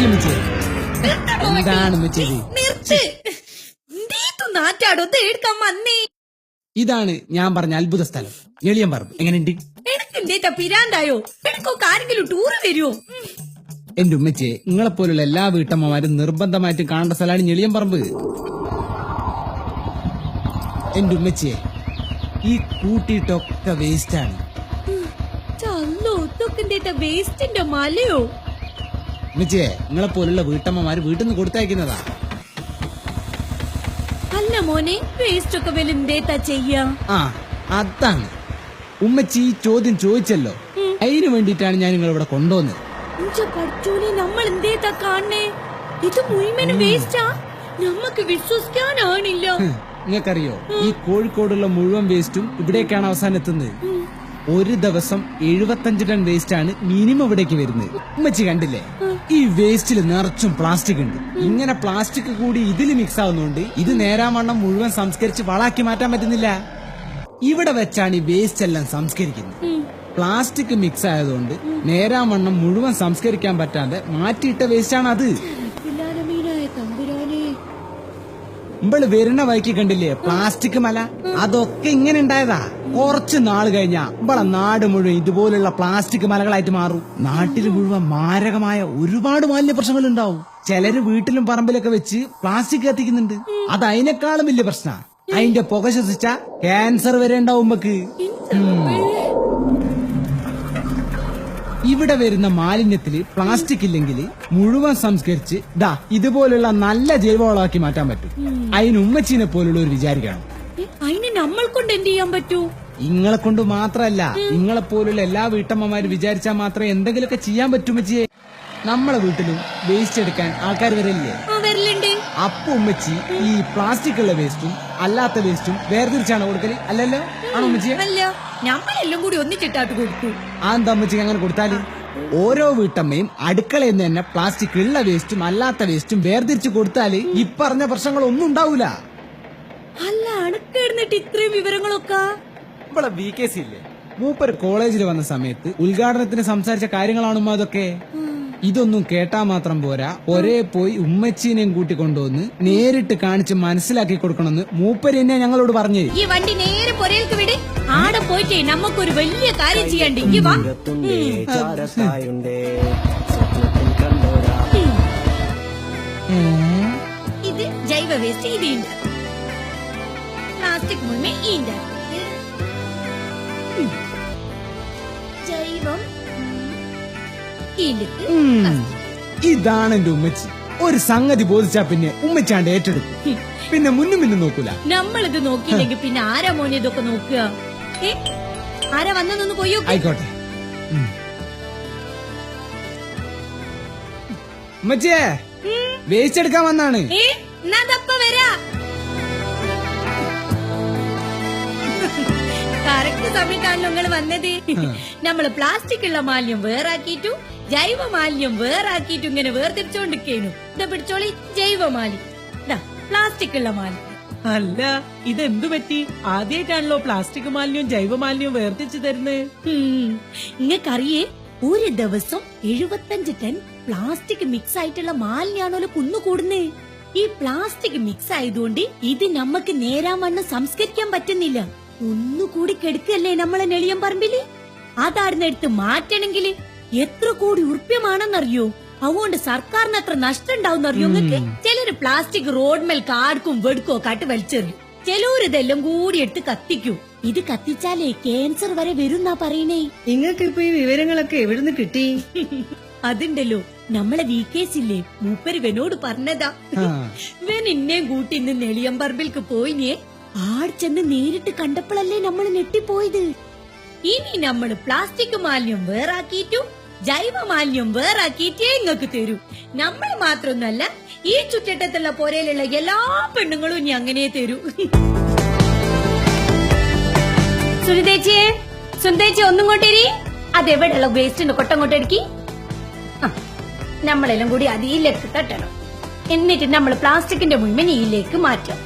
എന്താണ് ഇതാണ് ഞാൻ പറഞ്ഞ അത്ഭുത സ്ഥലം. ഞെളിയം പറമ്പ്. എങ്ങനെയുണ്ട്? പിരാന്തായോ? എനക്കൊക്കെ ആരെങ്കിലും വരുമോ എന്റെ ഉമ്മച്ചെ നിങ്ങളെ പോലുള്ള എല്ലാ വീട്ടമ്മമാരും നിർബന്ധമായിട്ട് കാണേണ്ട സ്ഥലമാണ് ഞെളിയം പറമ്പ്. എന്റെ ഉമ്മച്ചെ ഈ കൂട്ടിയിട്ടൊക്കെ വേസ്റ്റാണ് വേസ്റ്റിന്റെ മലയോ? ഉമ്മച്ചിയെ നിങ്ങളെ പോലുള്ള വീട്ടമ്മമാര് വീട്ടിൽ നിന്ന് കൊടുത്തയക്കുന്നതാ. അല്ല മോനെ വേസ്റ്റ് ഒക്കെ വല്ല എന്തേറ്റാ ചെയ്യാ. ആ അതാണ്. ഉമ്മച്ചി ഈ ചോദ്യം ചോദിച്ചല്ലോ. അതിനു വേണ്ടിട്ടാണ് ഞാൻ നിങ്ങളിവിടെ കൊണ്ടുവന്നത്. ഇഞ്ച പഠിച്ചോനെ നമ്മൾ എന്തേതാ കാണണേ? ഇത് മുഴുവനും വേസ്റ്റാ വിശ്വസിക്കാനാണില്ല. നിങ്ങൾക്കറിയോ? ഈ കോഴിക്കോടുള്ള മുഴുവൻ വേസ്റ്റും ഇവിടേക്കാണ് അവസാനം എത്തുന്നത്. ഒരു ദിവസം എഴുപത്തഞ്ച് ടൺ വേസ്റ്റ് ആണ് മിനിമം ഇവിടേക്ക് വരുന്നത്. ഉമ്മച്ചി കണ്ടില്ലേ? ഈ വേസ്റ്റിൽ നിറച്ചും പ്ലാസ്റ്റിക് ഉണ്ട്. ഇങ്ങനെ പ്ലാസ്റ്റിക് കൂടി ഇതിൽ മിക്സ് ആവുന്നുണ്ട് ഇത് നേരാവണ്ണം മുഴുവൻ സംസ്കരിച്ച് വളാക്കി മാറ്റാൻ പറ്റുന്നില്ല. ഇവിടെ വെച്ചാണ് ഈ വേസ്റ്റ് എല്ലാം സംസ്കരിക്കുന്നത്. പ്ലാസ്റ്റിക് മിക്സ് ആയതുകൊണ്ട് നേരാവണ്ണം മുഴുവൻ സംസ്കരിക്കാൻ പറ്റാതെ മാറ്റിയിട്ട വേസ്റ്റ് ആണ് അത്. ഇമ്പൾ വരുന്ന വഴിക്ക് കണ്ടില്ലേ? പ്ലാസ്റ്റിക് മല? അതൊക്കെ ഇങ്ങനെ ഉണ്ടായതാ. കുറച്ച് നാൾ കഴിഞ്ഞാ ഇമ്പളെ നാട് മുഴുവൻ ഇതുപോലുള്ള പ്ലാസ്റ്റിക് മലകളായിട്ട് മാറും. നാട്ടിൽ മുഴുവൻ മാരകമായ ഒരുപാട് മാലിന്യ പ്രശ്നങ്ങൾ ഉണ്ടാവും. ചിലര് വീട്ടിലും പറമ്പിലൊക്കെ വെച്ച് പ്ലാസ്റ്റിക് കത്തിക്കുന്നുണ്ട്. അത് അതിനേക്കാളും വലിയ പ്രശ്ന. അതിന്റെ പുക ശ്വസിച്ച ക്യാൻസർ വരെ ഉണ്ടാവും ഉമ്മക്ക് ഇവിടെ വരുന്ന മാലിന്യത്തിൽ പ്ലാസ്റ്റിക് ഇല്ലെങ്കിൽ മുഴുവൻ സംസ്കരിച്ച് ദാ ഇതുപോലുള്ള നല്ല ജൈവവളമാക്കി മാറ്റാൻ പറ്റും. അതിന് ഉമ്മച്ചീനെ പോലുള്ള ഒരു വിചാരിക്കണം അതിന് നമ്മൾ കൊണ്ട് എന്ത് ചെയ്യാൻ പറ്റൂ? ഇങ്ങളെ കൊണ്ട് മാത്രല്ല ഇങ്ങളെ പോലുള്ള എല്ലാ വീട്ടമ്മമാരും വിചാരിച്ചാൽ മാത്രമേ എന്തെങ്കിലുമൊക്കെ ചെയ്യാൻ പറ്റുമ്മച്ചിയെ നമ്മളെ വീട്ടിലും വേസ്റ്റ് എടുക്കാൻ ആൾക്കാർ വരില്ലേ? വരലുണ്ട്. അപ്പൊ ഉമ്മച്ചി ഈ പ്ലാസ്റ്റിക് ഉള്ള വേസ്റ്റും അല്ലാത്ത വേസ്റ്റും വേർതിരിച്ചാണ് കൊടുക്കൽ? അല്ലല്ലോ? ആണോ ഉമ്മച്ചി? അല്ല നമ്മളെല്ലാം കൂടി ഒന്നിച്ചിട്ടാട്ട് കൊടുത്തു. ആ എന്താ ഉമ്മച്ചി അങ്ങനെ കൊടുത്താൽ? ഓരോ വീട്ടമ്മയും അടുക്കളയിൽ നിന്ന് തന്നെ പ്ലാസ്റ്റിക് ഉള്ള വേസ്റ്റും അല്ലാത്ത വേസ്റ്റും വേർതിരിച്ച് കൊടുത്താൽ ഈ പറഞ്ഞ പ്രശ്നങ്ങളൊന്നും ഉണ്ടാവൂല. അല്ല അണക്കെടുന്നിട്ട് ഇത്രയും വിവരങ്ങളൊക്കെ? ഇവിടെ വി കെ സി ഇല്ലേ? മൂപ്പർ കോളേജിൽ വന്ന സമയത്ത് ഉദ്ഘാടനത്തിന് സംസാരിച്ച കാര്യങ്ങളാണുമ്മ അതൊക്കെ ഇതൊന്നും കേട്ടാ മാത്രം പോരാ. ഒരേ പോയി ഉമ്മച്ചീനെയും കൂട്ടി കൊണ്ടുവന്ന് നേരിട്ട് കാണിച്ച് മനസ്സിലാക്കി കൊടുക്കണമെന്ന് മൂപ്പര് എന്നെ ഞങ്ങളോട് പറഞ്ഞു ഈ വണ്ടി നേരെ പൊരേൽക്ക് വിട്. ആടെ പോയിട്ടേ നമുക്കൊരു വലിയ കാര്യം ചെയ്യണ്ടേ. വാ. ഇത് ജൈവ വേസ്റ്റ് ഇത് ഉണ്ട് പ്ലാസ്റ്റിക് മുന്നേ ഈ ഇതാണ് എന്റെ ഉമ്മച്ചി. ഒരു സംഗതി ബോധിച്ചാ പിന്നെ ഉമ്മച്ചാണ്ട് ഏറ്റെടുക്കും. പിന്നെ മുന്നും മുന്നും നോക്കൂല. നമ്മളിത് നോക്കിയില്ലെങ്കിൽ പിന്നെ ആരാ മോനെ ഇതൊക്കെ നോക്കുക? ആരാ വന്നതൊന്ന് പോയോ ആയിക്കോട്ടെ. ഉമ്മച്ചിയെ വേസ്റ്റ് എടുക്കാൻ വന്നാണ്. വരാ. കറക്റ്റ് സമയത്താണ് നിങ്ങൾ വന്നത്? നമ്മൾ പ്ലാസ്റ്റിക് ഉള്ള മാലിന്യം വേറാക്കിയിട്ടു ജൈവ മാലിന്യം വേറാക്കിയിട്ടു ഇങ്ങനെ വേർതിരിച്ചോണ്ടിരിക്കേനു. ഇതാ പിടിച്ചോളി ജൈവ മാലിന്യം ഇതാ പ്ലാസ്റ്റിക് ഉള്ള മാലിന്യം. അല്ല ഇതെന്തു പറ്റി? ആദ്യമായിട്ടാണല്ലോ പ്ലാസ്റ്റിക് മാലിന്യവും ജൈവ മാലിന്യവും വേർതിരിച്ചു തരുന്നത് നിങ്ങൾക്കറിയേ ഒരു ദിവസം എഴുപത്തഞ്ച് ടൺ പ്ലാസ്റ്റിക് മിക്സ് ആയിട്ടുള്ള മാലിന്യാണല്ലോ കുന്നുകൂടുന്നേ. ഈ പ്ലാസ്റ്റിക് മിക്സ് ആയതുകൊണ്ട് ഇത് നമുക്ക് നേരാമണ്ണം സംസ്കരിക്കാൻ പറ്റുന്നില്ല. ഒന്നുകൂടി കെടുക്കല്ലേ നമ്മളെ നെളിയം പറമ്പിൽ? അതാടുന്ന് എടുത്ത് എത്ര കോടി ഉറുപ്യമാണെന്നറിയോ അതുകൊണ്ട് സർക്കാരിന് അത്ര നഷ്ടം ഉണ്ടാവും അറിയോ നിങ്ങൾക്ക്? ചിലര് പ്ലാസ്റ്റിക് റോഡ് മേൽ കാർക്കും വെടുക്കോ കാട്ട് വലിച്ചെറിയും. ചിലൂര് ഇതെല്ലാം കൂടി എടുത്ത് കത്തിക്കൂ. ഇത് കത്തിച്ചാലേ ക്യാൻസർ വരെ വരുന്നാ പറയണേ. നിങ്ങൾക്ക് ഇപ്പൊ ഈ വിവരങ്ങളൊക്കെ എവിടുന്ന് കിട്ടി? അതുണ്ടല്ലോ. നമ്മളെ വി കേസില്ലേ മൂപ്പര് ഇവനോട് പറഞ്ഞതാ. ഇവൻ ഇന്നേം കൂട്ടി ഇന്ന് നെളിയമ്പറമ്പിൽക്ക് പോയിനേ. ആട് ചെന്ന് നേരിട്ട് കണ്ടപ്പോഴല്ലേ നമ്മൾ ഞെട്ടിപ്പോയത്? ഇനി നമ്മൾ പ്ലാസ്റ്റിക് മാലിന്യം വേറാക്കിയിട്ടും ജൈവ മാലിന്യം വേറാക്കിയിട്ടേ ഇങ്ങക്ക് തരൂ. നമ്മൾ മാത്രമൊന്നല്ല ഈ ചുറ്റട്ടത്തുള്ള പോരയിലുള്ള എല്ലാ പെണ്ണുങ്ങളും ഇനി അങ്ങനെ തരൂ. സുനിതേച്ചിയെ സുനിതേച്ചി ഒന്നും കൊണ്ടേരി അതെവിടെയുള്ള വേസ്റ്റിന്റെ കൊട്ടം കൊട്ടടുക്കി നമ്മളെല്ലാം കൂടി അതിലേക്ക് തട്ടണം. എന്നിട്ട് നമ്മൾ പ്ലാസ്റ്റിക്കിന്റെ മുഴുവൻ മാറ്റാം.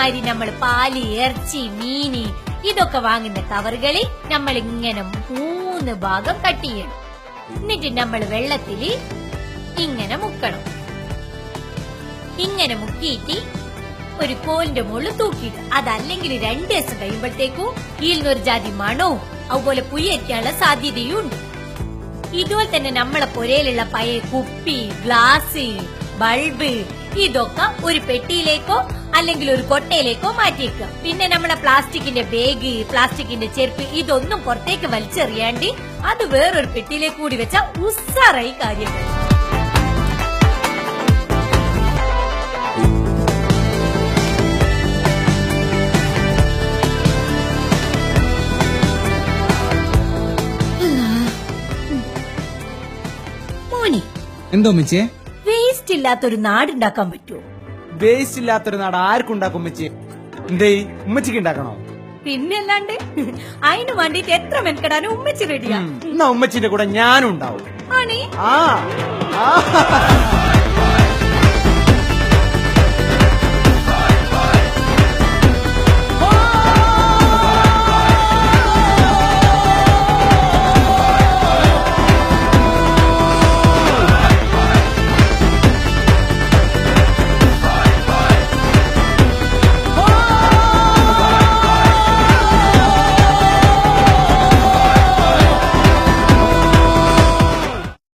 അതേമാതിരി നമ്മൾ പാൽ ഇറച്ചി മീന് ഇതൊക്കെ വാങ്ങുന്ന കവറുകളിൽ നമ്മൾ ഇങ്ങനെ മൂന്ന് ഭാഗം കട്ട് ചെയ്യണം. എന്നിട്ട് നമ്മൾ വെള്ളത്തിൽ ഇങ്ങനെ മുക്കണം. ഇങ്ങനെ മുക്കിയിട്ട് ഒരു കോലിന്റെ മുകളിൽ തൂക്കിയിട്ട് അതല്ലെങ്കിൽ രണ്ടു ദിവസം കഴിയുമ്പോഴത്തേക്കും ഈൽന്നൊരു ജാതി മണവും അതുപോലെ പുയ്യരിക്കാനുള്ള സാധ്യതയും ഉണ്ട്. ഇതുപോലെ തന്നെ നമ്മളെ പുരയിലുള്ള പഴയ കുപ്പി ഗ്ലാസ് ബൾബ് ഇതൊക്കെ ഒരു പെട്ടിയിലേക്കോ അല്ലെങ്കിൽ ഒരു കൊട്ടയിലേക്കോ മാറ്റിയേക്കുക പിന്നെ നമ്മളെ പ്ലാസ്റ്റിക്കിന്റെ ബാഗ് പ്ലാസ്റ്റിക്കിന്റെ ചെരുപ്പ് ഇതൊന്നും പുറത്തേക്ക് വലിച്ചെറിയാണ്ട് അത് വേറൊരു പെട്ടിയിലേക്ക് കൂടി വെച്ച ഉസ്സാറായി കാര്യം. എന്തോ ഉമ്മച്ചിയെ വേസ്റ്റ് ഇല്ലാത്തൊരു നാടുണ്ടാക്കാൻ പറ്റുമോ വേസ്റ്റ് ഇല്ലാത്തൊരു നാട് ആർക്കുണ്ടാക്കും ഉമ്മച്ചി. എന്തേ ഉമ്മച്ചിക്ക് ഉണ്ടാക്കണോ? പിന്നല്ലാണ്ട് അതിന് വേണ്ടിട്ട് എത്ര മെനക്കെടാനും ഉമ്മച്ചി റെഡിയാ എന്നാ ഉമ്മച്ചിന്റെ കൂടെ ഞാനും ഉണ്ടാവും. ആണേ? ആ.